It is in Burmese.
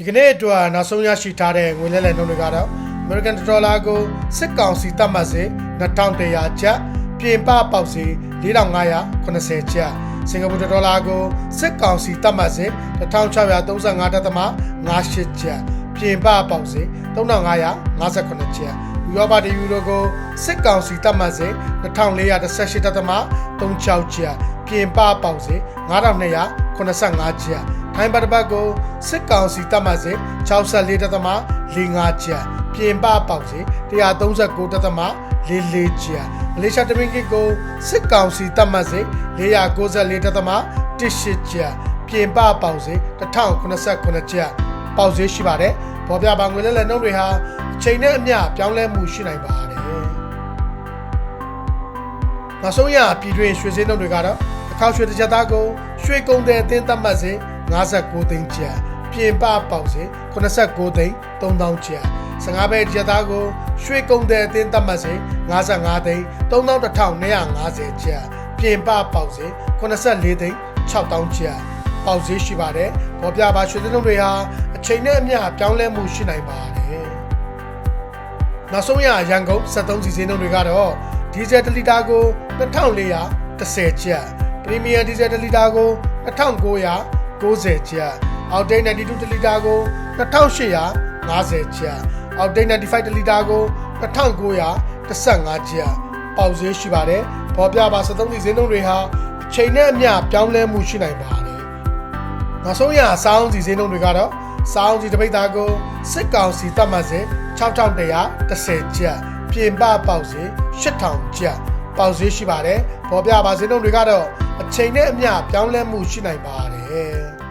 ဒီကနေ့အတွက်နောက်ဆုံးရရှိထားတဲ့ငွေလဲလှယ်နှုန်းတွေကတော့ American Dollar ကိုစစ်ကောင်စီတတ်မှတ်စေ2100ကျပ်ပြင်ပပေါက်စေ4580ကျပ်စင်ကာပူဒေါ်လာကိုစစ်ကောင်စီတတ်မှတ်စေ1635.58ကျပ်ပြင်ပပေါက်စေ3558ကျပ်ဥရောပတယူရိုကိုစစ်ကောင်စီတတ်မှတ်စေ2418.36ကျပ်ပြင်ပပေါက်စေ9285ကျပ် ထိုင်းဘတ်တစ်ပတ်ကိုစစ်ကောင်စီတတ်မှတ်စေ64.45ကျပ်ပြင်ပပေါက်စေ139.44ကျပ်မလေးရှားတမင်ကစ်ကိုစစ်ကောင်စီတတ်မှတ်စေ494.18ကျပ်ပြင်ပပေါက်စေ1089ကျပ်ပေါက်စေရှိပါတယ်ပေါ်ပြပါငွေလဲလဲနှုန်းတွေဟာအချိန်နဲ့အမျှပြောင်းလဲမှုရှိနိုင်ပါတယ်နောက်ဆုံးရပြည်တွင်းရွှေစင်းနှုန်းတွေကတော့အခောက်ရွှေတစ်ချက်သားကိုရွှေကုန်တဲ့အသင်းသတ်မှတ်စေ 59သိန်းကျပ်ပြင်ပပေါက်စေ89သိန်း3000ကျပ်15ပဲတစ်ချက်သားကိုရွှေကုန်တဲ့အသင်းသတ်မှတ်စေ55သိန်း3250ကျပ်ပြင်ပပေါက်စေ84သိန်း6000ကျပ်ပေါက်ဈေးရှိပါတယ်။ပေါ်ပြပါရွှေသင်းနှုန်းတွေဟာအချိန်နဲ့အမျှပြောင်းလဲမှုရှိနိုင်ပါတယ်။နောက်ဆုံးရရန်ကုန်73စီစင်းနှုန်းတွေကတော့ဒီဇယ်1လီတာကို2410ကျပ်ပရီမီယံဒီဇယ်1လီတာကို 2990ကျပ်အောက်တိတ်92တလီတာကို2850ကျပ်အောက်တိတ်95တလီတာကို2915ကျပ်ပေါက်ဈေးရှိပါတယ်။ပေါ်ပြပါ73စီစင်းနှုန်းတွေဟာအချိန်နဲ့အမျှပြောင်းလဲမှုရှိနိုင်ပါတယ်။နောက်ဆုံးရစောင်းစီစင်းနှုန်းတွေကတော့စောင်းစီတပိတ်သားကိုစစ်ကောင်စီတတ်မှတ်စေ6130ကျပ်ပြင်ပပေါက်စေ8000ကျပ်ပေါက်ဈေးရှိပါတယ်။ပေါ်ပြပါစင်းနှုန်းတွေကတော့ အချိန်နဲ့အမျှပြောင်းလဲမှုရှိနိုင်ပါတယ်။